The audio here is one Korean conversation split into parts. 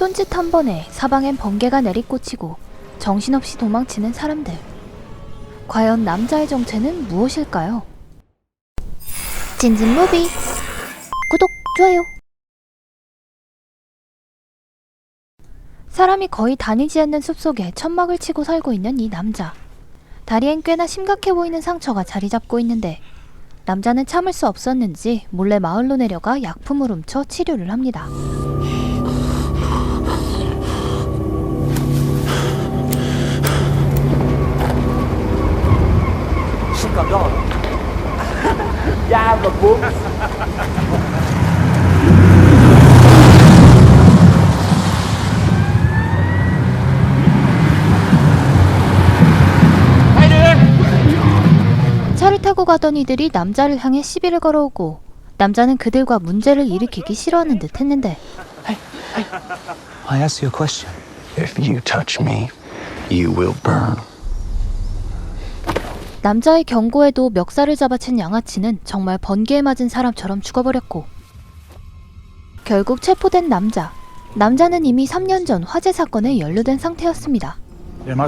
손짓 한 번에 사방엔 번개가 내리꽂히고 정신없이 도망치는 사람들. 과연 남자의 정체는 무엇일까요? 진진무비 구독, 좋아요. 사람이 거의 다니지 않는 숲속에 천막을 치고 살고 있는 이 남자. 다리엔 꽤나 심각해 보이는 상처가 자리 잡고 있는데 남자는 참을 수 없었는지 몰래 마을로 내려가 약품을 훔쳐 치료를 합니다. Hej du! 차를 타고 가던 이들이 남자를 향해 시비를 걸어오고 남자는 그들과 문제를 일으키기 싫어하는 듯 했는데 I ask you a question. If you touch me, you will burn. 남자의 경고에도 멱살을 잡아챈 양아치는 정말 번개에 맞은 사람처럼 죽어버렸고 결국 체포된 남자 남자는 이미 3년 전 화재 sa건에 연루된 상태였습니다. Det er en.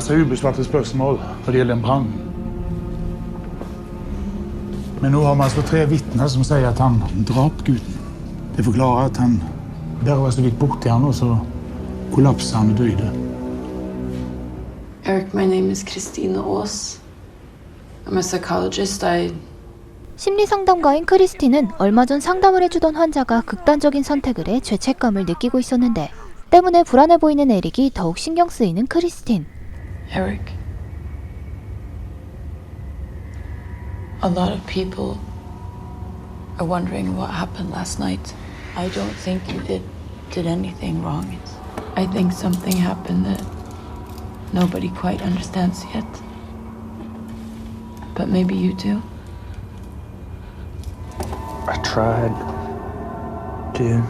Men har tre som han drap. Det han så han. Eric, my name is Christina Aas. I'm a psychologist. I 심리 상담가인 크리스티는 얼마 전 상담을 해주던 환자가 극단적인 선택을 해 죄책감을 느끼고 있었는데 때문에 불안해 보이는 에릭이 더욱 신경 쓰이는 크리스틴. Eric. A lot of people are wondering what happened last night. I don't think you did did anything wrong. It's, I think something happened that nobody quite understands yet. But maybe you do. I tried. Dude,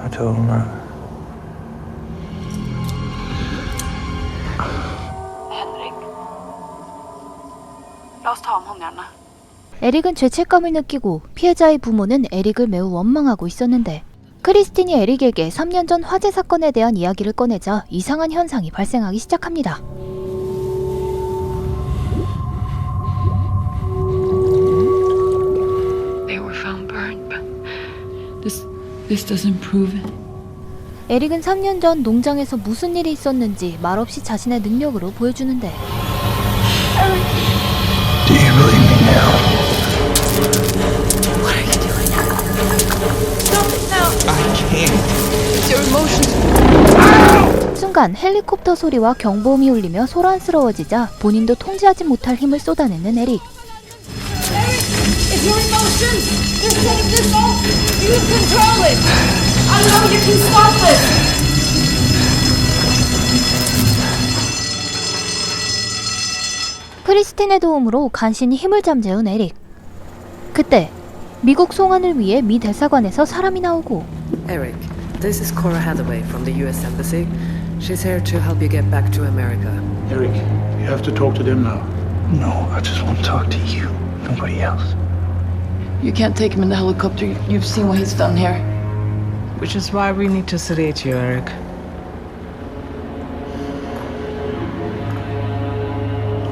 I told him I. Henrik. La oss ta om håndjernet. 에릭은 죄책감을 느끼고 피해자의 부모는 에릭을 매우 원망하고 있었는데 크리스틴이 에릭에게 3년 전 화재 사건에 대한 이야기를 꺼내자 이상한 현상이 발생하기 시작합니다. This this doesn't prove it. 에릭은 3년 전 농장에서 무슨 일이 있었는지 말없이 자신의 능력으로 보여주는데 Do you believe me now? 순간 헬리콥터 소리와 경보음이 울리며 소란스러워지자 본인도 통제하지 못할 힘을 쏟아내는 에릭. Your emotions. Just take this off. You control it. I know you can stop this. 크리스틴의 도움으로 간신히 힘을 잠재운 에릭. 그때 미국 송환을 위해 미 대사관에서 사람이 나오고 Eric, this is Cora Hathaway from the US Embassy. She's here to help you get back to America. Eric, you have to talk to them now. No, I just want to talk to you. Nobody else. You can't take him in the helicopter. You've seen what he's done here. Which is why we need to sedate you, Eric.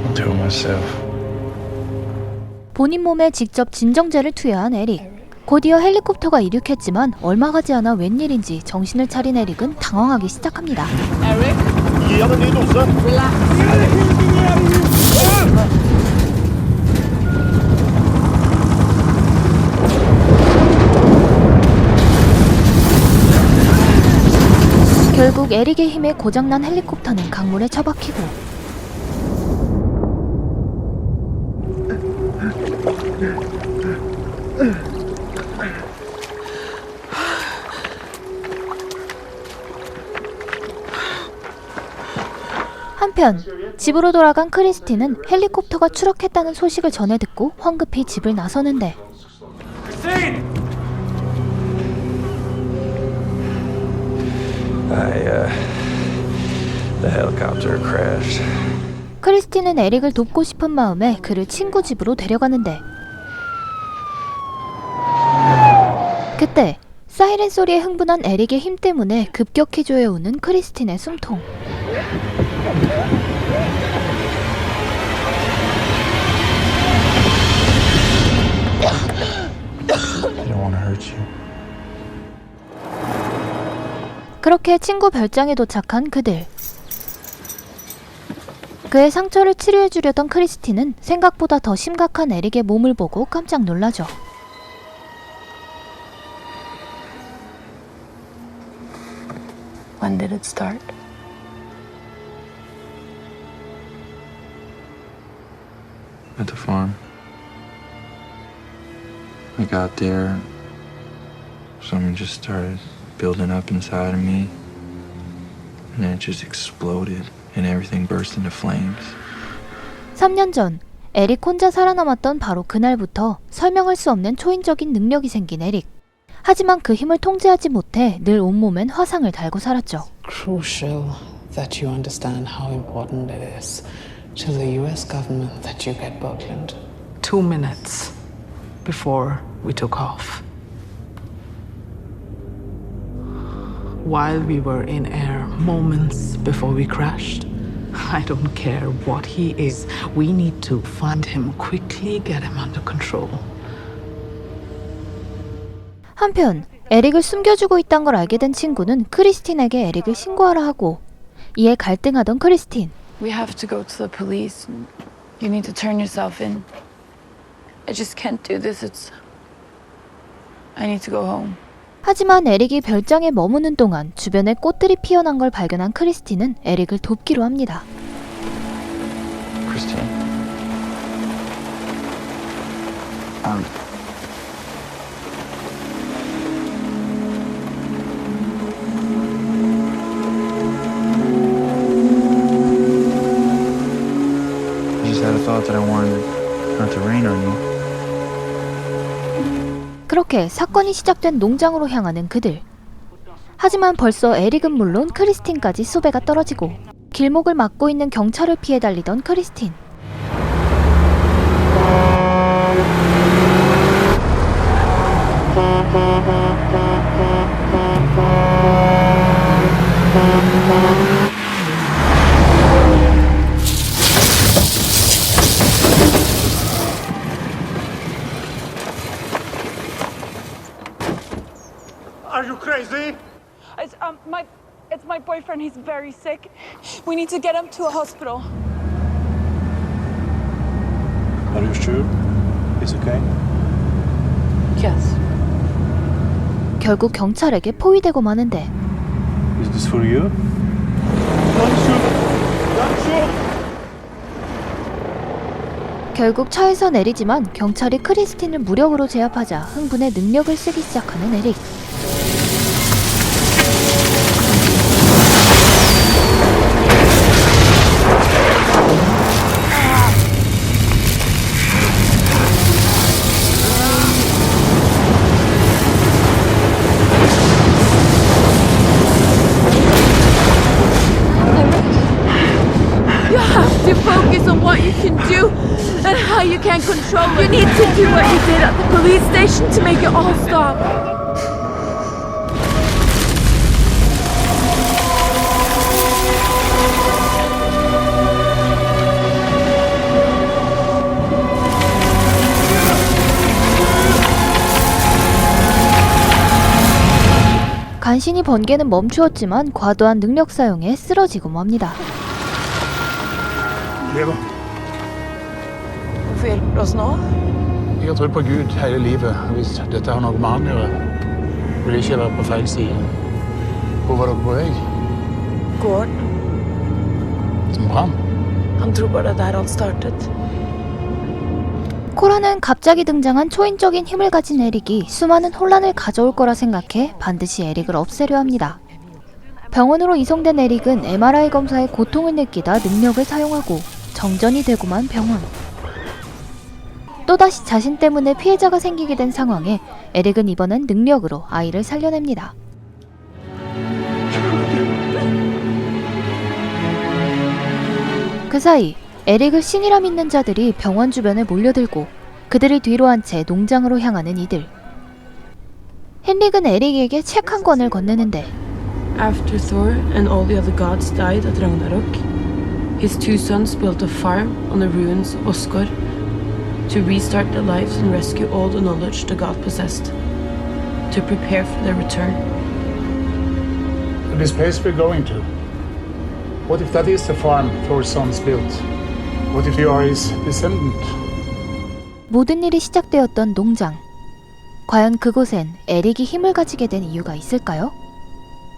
I'll do it myself. 본인 몸에 직접 진정제를 투여한 에릭. 곧이어 헬리콥터가 이륙했지만 얼마 가지 않아 웬일인지 정신을 차린 에릭은 당황하기 시작합니다. Gi han en ny dose. 결국 에릭의 힘에 고장난 헬리콥터는 강물에 처박히고 한편 집으로 돌아간 크리스티는 헬리콥터가 추락했다는 소식을 전해 듣고 황급히 집을 나서는데 I, uh. The helicopter crashed. 크리스티는 에릭을 돕고 싶은 마음에 그를 친구 집으로 데려가는데 그때 사이렌 소리에 흥분한 에릭의 힘 때문에 급격히 조여오는 크리스틴의 숨통. I don't want to hurt you. 그렇게 친구 별장에 도착한 그들. 그의 상처를 치료해주려던 크리스틴은 생각보다 더 심각한 에릭의 몸을 보고 깜짝 놀라죠. When did it start? at the farm. I got there, something just started building up inside of me, and then it just exploded, and everything burst into flames. 3년 전 에릭 혼자 살아남았던 바로 그날부터 설명할 수 없는 초인적인 능력이 생긴 에릭. 하지만 그 힘을 통제하지 못해 늘 온몸엔 화상을 달고 살았죠. crucial that you understand how important it is to the US government that you get Buckland. Two minutes before we took off. While we were in air, moments before we crashed. I don't care what he is. We need to find him quickly, get him under control. 한편 에릭을 숨겨주고 있단 걸 알게 된 친구는 크리스틴에게 에릭을 신고하라 하고 이에 갈등하던 크리스틴. We have to go to the police. You need to turn yourself in. I just can't do this. It's. I need to go home. 하지만 에릭이 별장에 머무는 동안 주변에 꽃들이 피어난 걸 발견한 크리스틴은 에릭을 돕기로 합니다. Christine. Um. I thought that I wanted not to rain on you. 그렇게 사건이 시작된 농장으로 향하는 그들. 하지만 벌써 에릭은 물론 크리스틴까지 수배가 떨어지고 길목을 막고 있는 경찰을 피해 달리던 크리스틴. Need to get him to a hospital. Are you sure? It's okay. Yes. 결국 경찰에게 포위되고 마는데 Is this for you? Don't shoot! Don't shoot! 결국 차에서 내리지만 경찰이 크리스틴을 무력으로 제압하자 흥분해 능력을 쓰기 시작하는 에릭. 간신히 번개는 멈추었지만 과도한 능력 사용에 쓰러지고 맙니다. Lever. Hvorfor hjelper du oss nå? Jeg har trodd på Gud hele livet. og Hvis dette har noe med han å gjøre, vil jeg ikke være på feil side. Hvor var dere på vei? Gården. Som brann? Han tror bare det er der han startet. 코라는 갑자기 등장한 초인적인 힘을 가진 에릭이 수많은 혼란을 가져올 거라 생각해 반드시 에릭을 없애려 합니다. 병원으로 이송된 에릭은 MRI 검사에 고통을 느끼다 능력을 사용하고 정전이 되고만 병원. 또다시 자신 때문에 피해자가 생기게 된 상황에 에릭은 이번엔 능력으로 아이를 살려냅니다. 그 사이 에릭을 신이라 믿는 자들이 병원 주변에 몰려들고 그들을 뒤로 한 채 농장으로 향하는 이들. 헨릭은 에릭에게 책 한 권을 건네는데 After Thor and all the other gods died at Ragnarok, his two sons built a farm on the ruins of Osgard to restart their lives and rescue all the knowledge the god possessed, to prepare for their return. This place we're going to. What if that is the farm Thor's sons built? What if you are his descendant? 모든 일이 시작되었던 농장. 과연 그곳엔 에릭이 힘을 가지게 된 이유가 있을까요?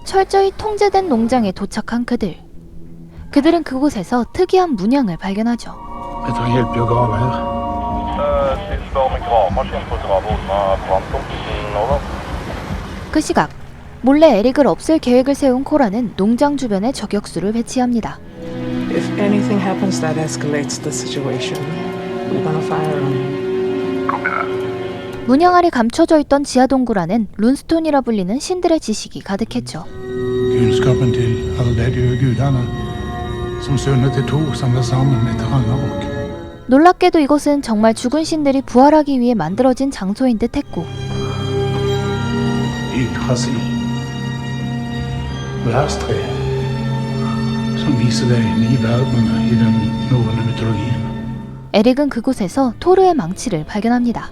철저히 통제된 농장에 도착한 그들. 그들은 그곳에서 특이한 문양을 발견하죠. Spør gravemaskin branntomten nå, da. 그 시각 몰래 에릭을 없앨 계획을 세운 코라는 농장 주변에 저격수를 배치합니다. If anything happens that escalates the situation, we're gonna fire on him. 문양 아래 감춰져 있던 지하 동굴 안엔 룬스톤이라 불리는 신들의 지식이 가득했죠. De som. 놀랍게도 이곳은 정말 죽은 신들이 부활하기 위해 만들어진 장소인 듯 했고 Yggdrasil. Værstre. Som viser deg ni verdener i den norrøne mytologien. 에릭은 그곳에서 토르의 망치를 발견합니다.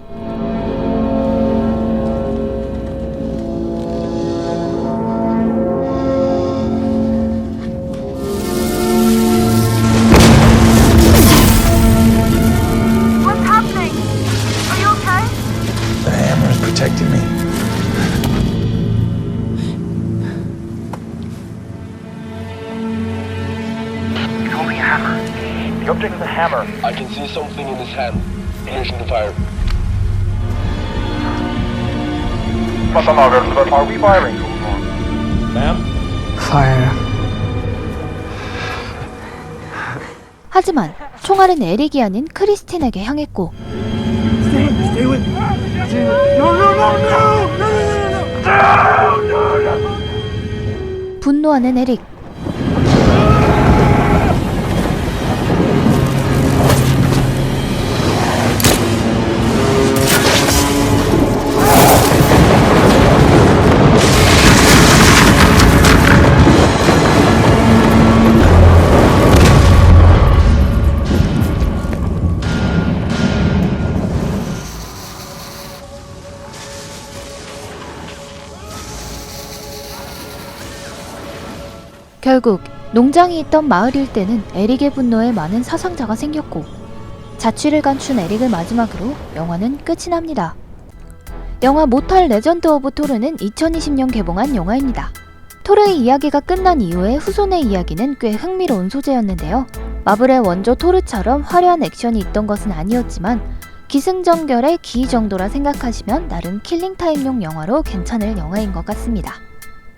The hammer. I can see something in his hand. Ignition to fire. Avgjørelse. Are we firing? Ma'am? Fire. 하지만 총알은 에릭이 아닌 크리스틴에게 향했고 분노하는 에릭 결국 농장이 있던 마을 일대는 에릭의 분노에 많은 사상자가 생겼고 자취를 감춘 에릭을 마지막으로 영화는 끝이 납니다. 영화 모탈 레전드 오브 토르는 2020년 개봉한 영화입니다. 토르의 이야기가 끝난 이후에 후손의 이야기는 꽤 흥미로운 소재였는데요. 마블의 원조 토르처럼 화려한 액션이 있던 것은 아니었지만 기승전결의 기 정도라 생각하시면 나름 킬링타임용 영화로 괜찮을 영화인 것 같습니다.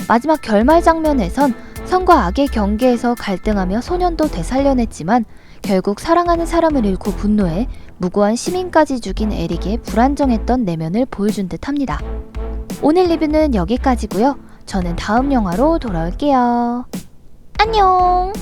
마지막 결말 장면에선 선과 악의 경계에서 갈등하며 소년도 되살려냈지만 결국 사랑하는 사람을 잃고 분노해 무고한 시민까지 죽인 에릭의 불안정했던 내면을 보여준 듯 합니다. 오늘 리뷰는 여기까지고요. 저는 다음 영화로 돌아올게요. 안녕!